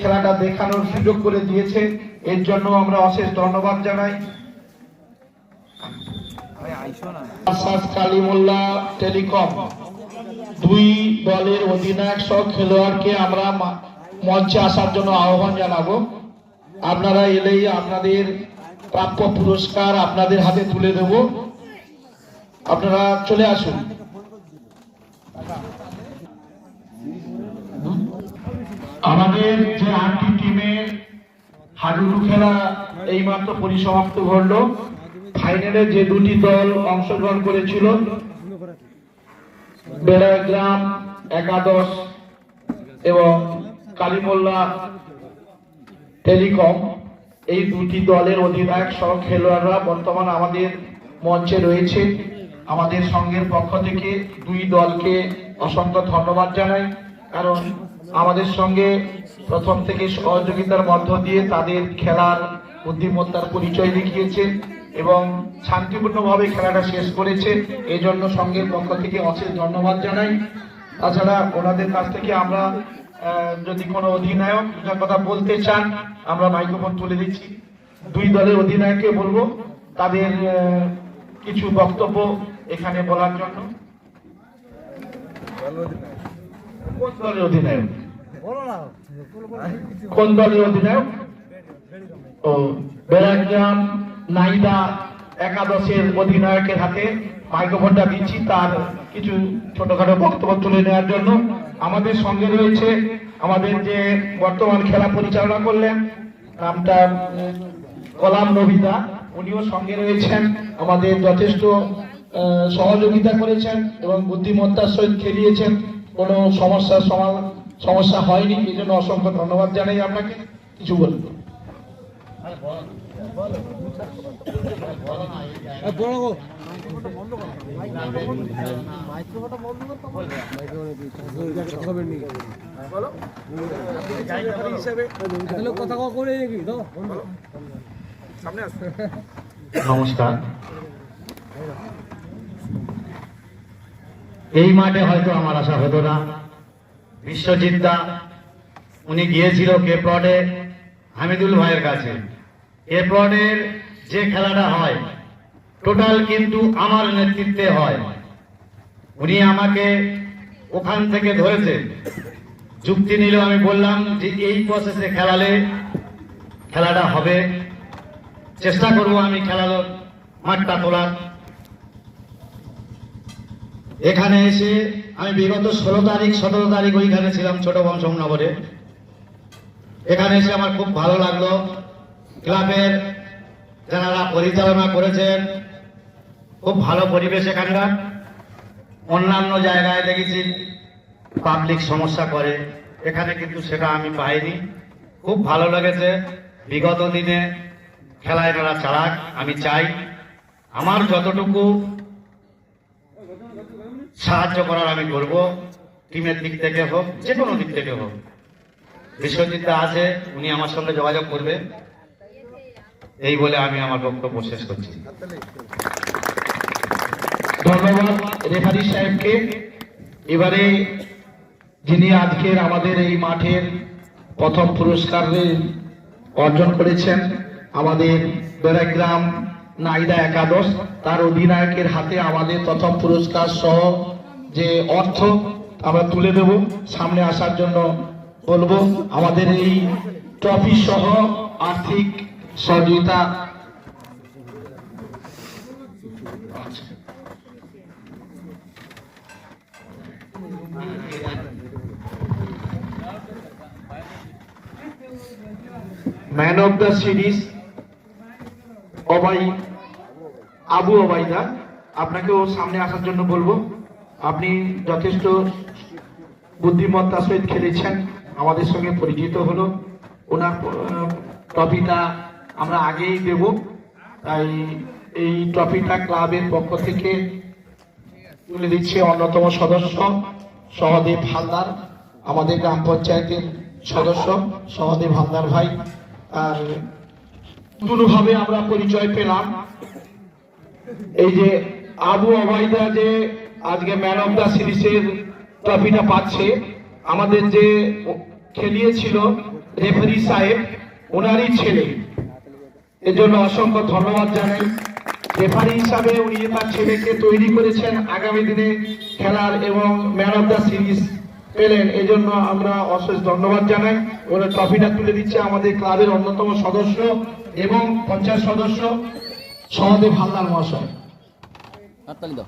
খেলাটা দেখানোর সুযোগ করে দিয়েছে, এর জন্য আমরা অশেষ ধন্যবাদ জানাই। আসাদ কালিমুল্লাহ টেলিকম। দুই দলের অধিনায়ক সহ খেলোয়াড়কে আমরা মঞ্চে আসার জন্য আহ্বান জানাব। আপনারা এলেই আপনাদের প্রাপ্য পুরস্কার আপনাদের হাতে তুলে দেব। আপনারা চলে আসুন। আমাদের যে আটটি টিমের হাডুডু খেলা এইমাত্র পরিসমাপ্ত ঘটলো। ফাইনালে যে দুটি দল অংশগ্রহণ করেছিল বেড়াগ্রাম একাদশ এবং কালীমোল্লা টেলিকম, এই দুটি দলের অধিনায়ক সহ খেলোয়াড়রা বর্তমান আমাদের মঞ্চে রয়েছে। আমাদের সংঘের পক্ষ থেকে দুই দলকে অসংখ্য ধন্যবাদ জানাই, কারণ আমাদের সঙ্গে প্রথম থেকে সহযোগিতার মধ্য দিয়ে তাদের খেলার বুদ্ধিমত্তার পরিচয় দেখিয়েছে এবং শান্তিপূর্ণভাবে খেলাটা শেষ করেছে এই জন্য সঙ্গের পক্ষ থেকে অশেষ ধন্যবাদ জানাই। তাছাড়া ওনাদের কাছ থেকে আমরা যদি কোনো অধিনায়ক দুটার কথা বলতে চান, আমরা মাইক্রোফোন তুলে দিচ্ছি। দুই দলের অধিনায়ককে বলব। তাদের কিছু বক্তব্য এখানে বলার জন্য। অধিনায়ক? কোন দলের অধিনায়ক? ও, বেড়াগ্রাম নাইদা একাদশের অধিনায়কের হাতে মাইক্রোফোনটা দিচ্ছি তার কিছু ছোটখাটো বক্তব্য তুলে নেওয়ার জন্য। আমাদের সঙ্গে রয়েছে আমাদের যে বর্তমান খেলা পরিচালনা করলেন, নামটা কলাম নবিতা উনিও সঙ্গে রয়েছেন, আমাদের যথেষ্ট সহযোগিতা করেছেন এবং বুদ্ধিমত্তার সহিত খেলিয়েছেন। কোনো সমস্যার সমা- সমস্যা হয়নি, এই জন্য অসংখ্য ধন্যবাদ জানাই আপনাকে। কিছু বলুন। নমস্কার। এই মাঠে হয়তো আমার আশা হতো না। বিশ্বজিৎ দা উনি গিয়েছিল কেপ্রডে হামিদুল ভাইয়ের কাছে। কেপ্রডের যে খেলাটা হয় টোটাল কিন্তু আমার নেতৃত্বে হয়। উনি আমাকে ওখান থেকে ধরেছেন যুক্তি নিল, আমি বললাম যে এই প্রসেসে খেলালে খেলাটা হবে। চেষ্টা করব আমি খেলার মাঠটা তোলার। এখানে এসে আমি বিগত ষোলো তারিখ, সতেরো তারিখ ওইখানে ছিলাম ছোট বংশনগরে এখানে এসে আমার খুব ভালো লাগল। ক্লাবের যারা পরিচালনা করেছেন, খুব ভালো পরিবেশ এখানকার। অন্যান্য জায়গায় দেখেছি পাবলিক সমস্যা করে। এখানে কিন্তু সেটা আমি পাইনি। খুব ভালো লেগেছে। বিগত দিনে খেলায় এনারা চালাক, আমি চাই। আমার যতটুকু সাহায্য করার আমি করব। টিমের দিক থেকে হোক যে কোনো দিক থেকে হোক। বিশ্বজিৎ আছে, উনি আমার সঙ্গে যোগাযোগ করবে। এই বলে আমি আমার বক্তব্য শেষ করছি। ধন্যবাদ রেফারি সাহেবকে। এবারে যিনি আজকের আমাদের এই মাঠের প্রথম পুরস্কার অর্জন করেছেন আমাদের বেড়াগ্রাম নাইদা একাদশ, তার অধিনায়কের হাতে আমাদের প্রথম পুরস্কার সহ যে অর্থ আমরা তুলে দেব, সামনে আসার জন্য বলব, আমাদের এই ট্রফি সহ আর্থিক সহযোগিতা ম্যান অফ দ্য সিরিজ অবাই আবু অবাইদা আপনাকেও সামনে আসার জন্য বলব, আপনি যথেষ্ট বুদ্ধিমত্তার সহিত খেলেছেন, আমাদের সঙ্গে পরিচিত হলো। ওনার ট্রফিটা আমরা আগেই দেব। তাই এই ট্রফিটা ক্লাবের পক্ষ থেকে তুলে দিচ্ছে অন্যতম সদস্য, সহদেব হালদার, আমাদের গ্রাম পঞ্চায়েতের সদস্য, সহদেব হালদার ভাই। আর নতুনভাবে আমরা পরিচয় পেলাম। এই যে আবু অবাইদা যে আজকে ম্যান অফ দ্য সিরিজের ট্রফিটা পাচ্ছে, আমাদের যে খেলিয়েছিল রেফারি সাহেব, ওনারই ছেলে। এজন্য অসংখ্য ধন্যবাদ জানাই। রেফারি হিসাবে উনি তার ছেলেকে তৈরি করেছেন আগামী দিনে খেলার এবং ম্যান অফ দ্য সিরিজ পেলেন। এই জন্য আমরা অশেষ ধন্যবাদ জানাই। ওরা ট্রফিটা তুলে দিচ্ছে আমাদের ক্লাবের অন্যতম সদস্য এবং পঞ্চায়েত সদস্য সহদেব হালদার মহাশয়। হাততালি দাও।